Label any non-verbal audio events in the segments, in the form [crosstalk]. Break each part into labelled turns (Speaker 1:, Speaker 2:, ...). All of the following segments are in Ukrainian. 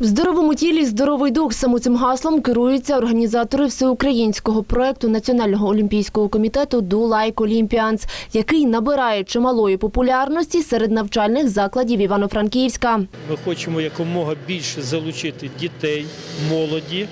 Speaker 1: В здоровому тілі здоровий дух. Саме цим гаслом керуються організатори всеукраїнського проекту Національного олімпійського комітету «Do Like Olympians», який набирає чималої популярності серед навчальних закладів Івано-Франківська.
Speaker 2: Ми хочемо якомога більше залучити дітей, молоді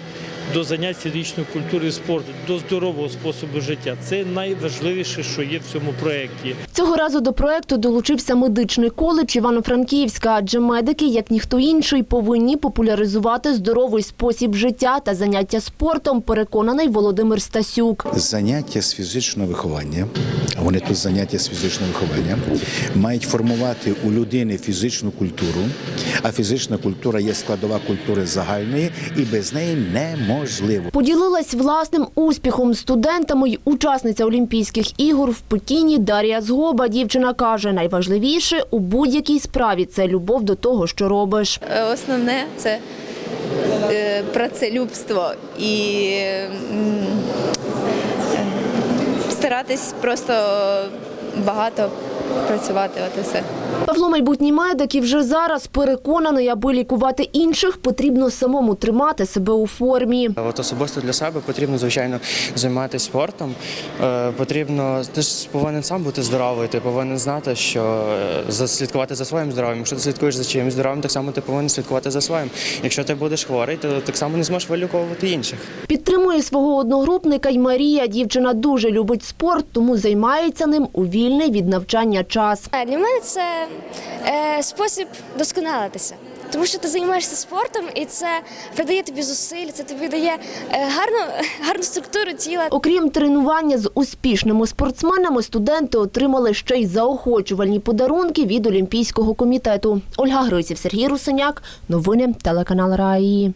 Speaker 2: до занять фізичної культури і спорту, до здорового способу життя. Це найважливіше, що є в цьому проєкті.
Speaker 1: Цього разу до проекту долучився медичний коледж Івано-Франківська, адже медики, як ніхто інший, повинні популяризувати здоровий спосіб життя та заняття спортом, переконаний Володимир Стасюк.
Speaker 3: Заняття з фізичного виховання, вони тут заняття з фізичного виховання, мають формувати у людини фізичну культуру, а фізична культура є складова культури загальної, і без неї неможливо.
Speaker 1: Поділилась власним успіхом з студентами й учасниця Олімпійських ігор в Пекіні Дар'я Згоба. Дівчина каже, найважливіше у будь-якій справі це любов до того, що робиш.
Speaker 4: Е, Основне це е, працелюбство і старатись просто багато працювати. От і все.
Speaker 1: Павло, майбутній медик, і вже зараз переконаний, аби лікувати інших, потрібно самому тримати себе у формі.
Speaker 5: От особисто для себе потрібно, звичайно, займатися спортом. Е, потрібно, ти ж повинен сам бути здоровий, ти повинен знати, що е, за- слідкувати за своїм здоров'ям. Якщо ти слідкуєш за чимось здоров'ям, так само ти повинен слідкувати за своїм. Якщо ти будеш хворий, то так само не зможеш виліковувати інших.
Speaker 1: Підтримує свого одногрупника й Марія. Дівчина дуже любить спорт, тому займається ним у вільний від навчання час.
Speaker 6: Е, Для мене це е, спосіб досконалитися. Тому що ти займаєшся спортом, і це придає тобі зусиль, це тобі дає е, гарну, [laughs] гарну структуру тіла.
Speaker 1: Окрім тренування з успішними спортсменами, студенти отримали ще й заохочувальні подарунки від Олімпійського комітету. Ольга Гриців, Сергій Русиняк. Новини телеканал Раї.